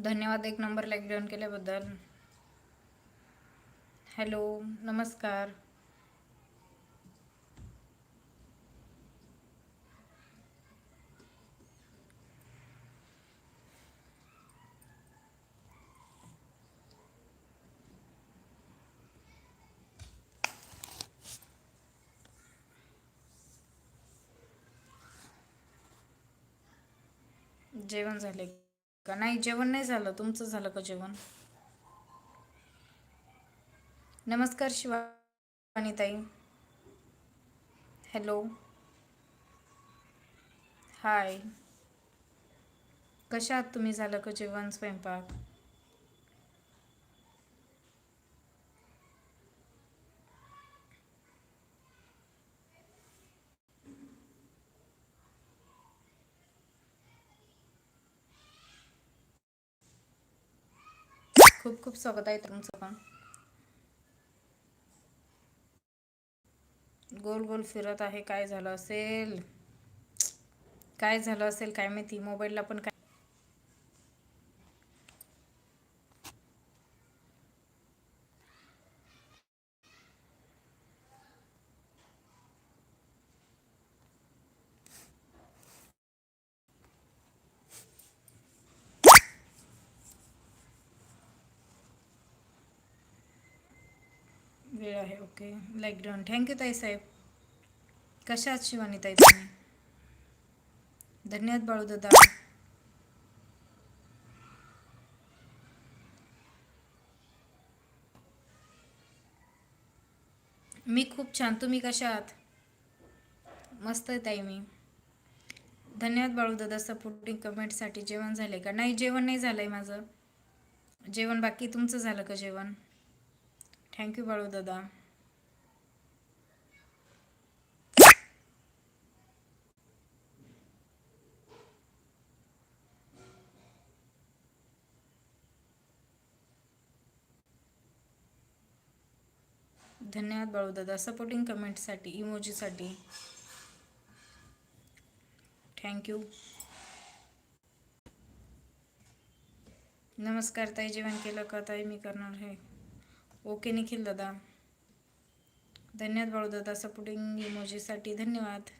धन्यवाद एक number like done केल्याबद्दल हॅलो नमस्कार। जेवण झाले. का? नाही जेवण नाही झालं. तुमचं झालं का जेवण? नमस्कार शिवानीताई हॅलो. हाय. कशा आहात तुम्ही? झालं का जेवण स्वयंपाक? खूप खूप स्वागत आहे तुमचं पण. गोल गोल फिरत आहे काय झालं असेल? काय झालं असेल काय माहिती? मोबाईलला पण काय वेळ आहे ओके. Like done. थँक्यू ताई साहेब. कशा आहात शिवानी ताई तुम्ही? धन्यवाद बाळू दादा. मी खूप छान. तुम्ही कशा आहात? मस्त आहे ताई मी. धन्यवाद बाळू दादा सपोर्टिंग कमेंटसाठी जेवण झाले का? नाही जेवण नाही झालं आहे माझं. जेवण बाकी तुमचं झालं का जेवण? थँक्यू बाळू दादा धन्यवाद बाळू दादा सपोर्टिंग कमेंटसाठी इमोजीसाठी थँक्यू नमस्कार ताई. जेवण केलं का ताई? मी करणार आहे. ओके निखिल दादा. धन्यवाद बाळू दादा सपोर्टिंग इमोजीसाठी धन्यवाद.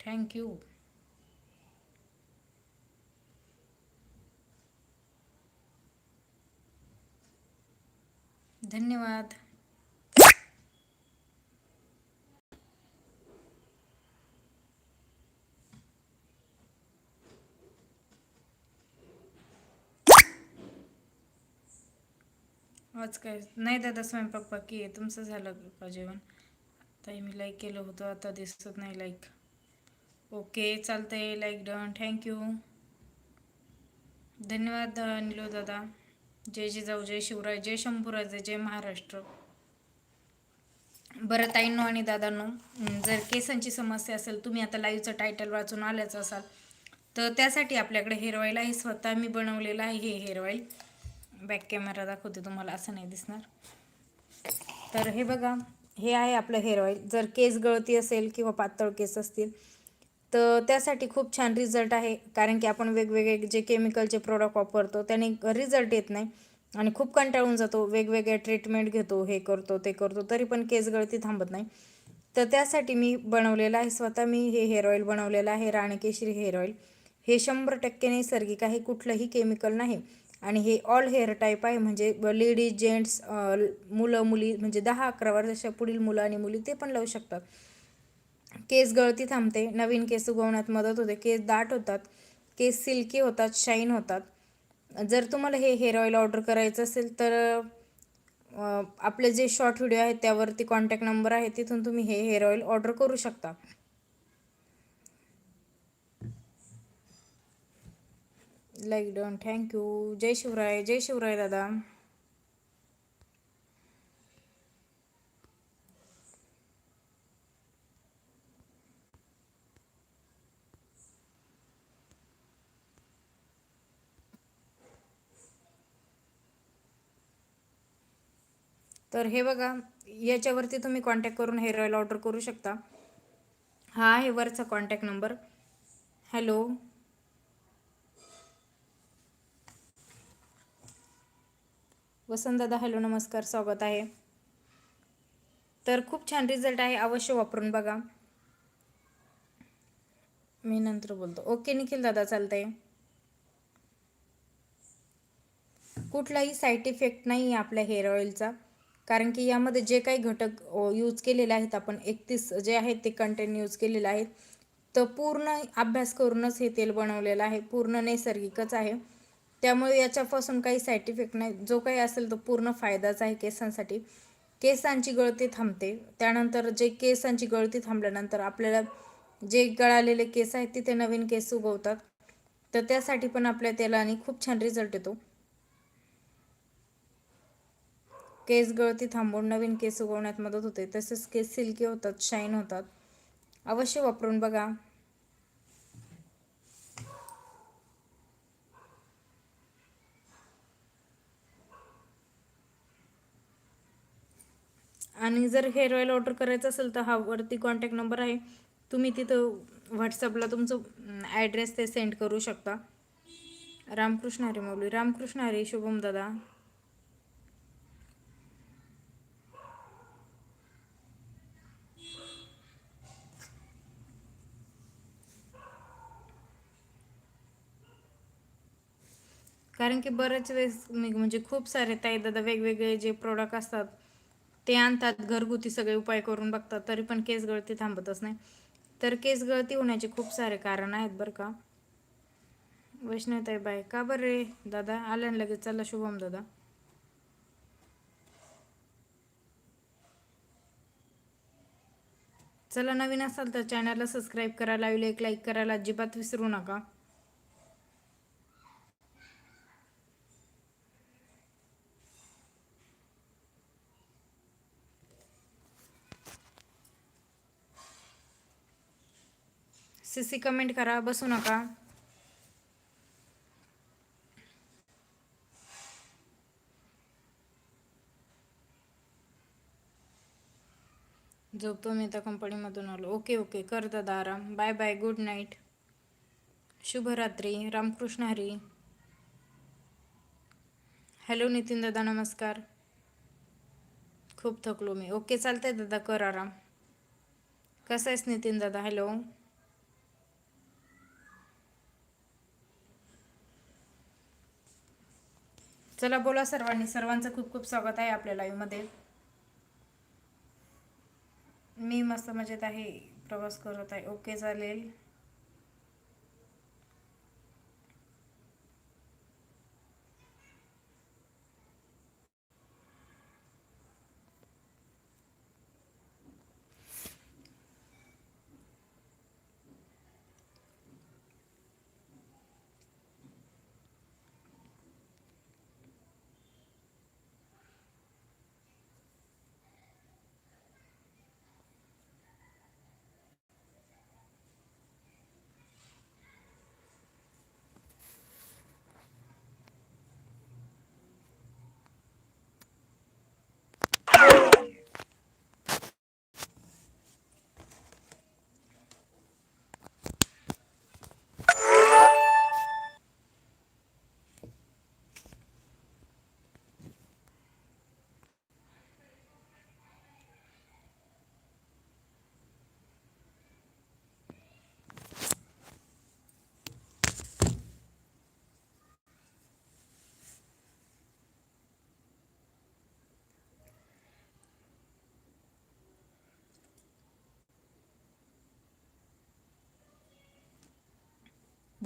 थँक्यू धन्यवाद. आज काय? नाही दादा स्वयंपाक बाकी आहे. तुमचं झालं का जेवण? ताई मी लाईक केलं होतं. आता दिसत नाही लाईक ओके चालतंय. लाईक डन थँक्यू धन्यवाद निलो दादा. जय जिजाऊ जय शिवराय जय शंभूराजे जय महाराष्ट्र. बरं ताईंनो आणि दादांनो जर केसांची समस्या असेल तुम्ही आता लाईव्हचं टायटल वाचून आल्याचं असाल तर त्यासाठी आपल्याकडे हेअर ऑईल आहे. स्वतः मी बनवलेलं आहे हे हेअर ऑईल बॅक कॅमेरा दाखवते तुम्हाला असं नाही दिसणार. तर हे बघा हे आहे आपलं हेअर ऑईल जर केस गळती असेल किंवा पातळ केस असतील तर त्यासाठी खूप छान रिझल्ट आहे. कारण की आपण वेगवेगळे जे केमिकलचे प्रोडक्ट वापरतो त्याने रिझल्ट येत नाही. आणि खूप कंटाळून जातो वेगवेगळे ट्रीटमेंट घेतो हे करतो ते करतो तरी पण केस गळती थांबत नाही. तर त्यासाठी मी बनवलेलं आहे स्वतः मी हे हेअर ऑईल बनवलेलं आहे राणकेशरी हेअर ऑईल हे शंभर टक्के नैसर्गिक आहे कुठलंही केमिकल नाही. आणि हे ऑल हेअर टाईप आहे म्हणजे लेडीज जेंट्स मुलं मुली म्हणजे दहा अकरा वर्षाच्या पुढील मुलं आणि मुली ते पण लावू शकतात. केस गळती थांबते नवीन केस उगवण्यात मदत होते केस दाट होतात केस सिल्की होतात शाईन होतात. जर तुम्हाला हे हेअर ऑईल ऑर्डर करायचं असेल तर आपले जे शॉर्ट व्हिडिओ आहेत त्यावरती कॉन्टॅक्ट नंबर आहे तिथून तुम्ही हे हेअर ऑईल ऑर्डर करू शकता. लाईक डन थँक्यू जय शिवराय जय शिवराय दादा तर हे बघा याच्यावरती तुम्ही कॉन्टॅक्ट करून हेअर ऑईल ऑर्डर करू शकता. हा आहे वरचा contact number hello Vasantdada hello नमस्कार स्वागत आहे. तर खूप छान रिझल्ट आहे अवश्य वापरून बघा. मी नंतर बोलतो. ओके निखिल दादा चालतंय. कुठलाही साईड इफेक्ट नाही आहे आपल्या हेअर ऑइलचा कारण की यामध्ये जे काही घटक यूज केलेले आहेत आपण एकतीस जे आहेत ते कंटेंट यूज केलेले आहेत. तर पूर्ण अभ्यास करूनच हे तेल बनवलेलं आहे. पूर्ण नैसर्गिकच आहे. त्यामुळे याच्यापासून काही साईड इफेक्ट नाही. जो काही असेल तो पूर्ण फायदाच आहे केसांसाठी. केसांची गळती थांबते. त्यानंतर जे केसांची गळती थांबल्यानंतर आपल्याला जे गळालेले केस आहेत तिथे नवीन केस उगवतात. तर त्यासाठी पण आपल्या तेलाने खूप छान रिझल्ट येतो. केस गळती थांबवून नवीन केस उगवण्यात मदत होते. तसेच केस सिल्की होतात शाईन होतात. अवश्य वापरून बघा. आणि जर हेअर ऑइल ऑर्डर करायचं असेल तर हा वरती कॉन्टॅक्ट नंबर आहे. तुम्ही तिथं व्हॉट्सअपला तुमचं ॲड्रेस ते सेंड करू शकता. रामकृष्ण हरी मौली रामकृष्ण हरी शुभम दादा. कारण की बरेच वेळेस म्हणजे खूप सारे ताई दादा वेगवेगळे जे प्रोडक्ट असतात ते आणतात घरगुती सगळे उपाय करून बघतात तरी पण केस गळती थांबतच नाही. तर केस गळती होण्याचे खूप सारे कारण आहेत बरं का. वैष्णवताई बाय का बरं रे? दादा आल्या लगेच चला शुभम दादा. चला नवीन असाल तर चॅनलला सबस्क्राईब करायला एक लाईक करायला अजिबात विसरू नका. सीसी कमेंट करा बसू नका. झोपतो मी त्या कंपनीमधून आलो. ओके ओके कर दादा आराम. Bye bye good night. शुभरात्री. रामकृष्ण हरी. हॅलो नितीन दादा नमस्कार. खूप थकलो मी. ओके चालतंय दादा कर आराम. कसं आहेस नितीन दादा? हॅलो. चला बोला सर्वांनी. सर्वांचं खूप खूप स्वागत आहे आपल्या लाईव्हमध्ये मी मस्त मजेत आहे. प्रवास करत आहे. ओके चालेल.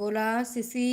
बोला सिसी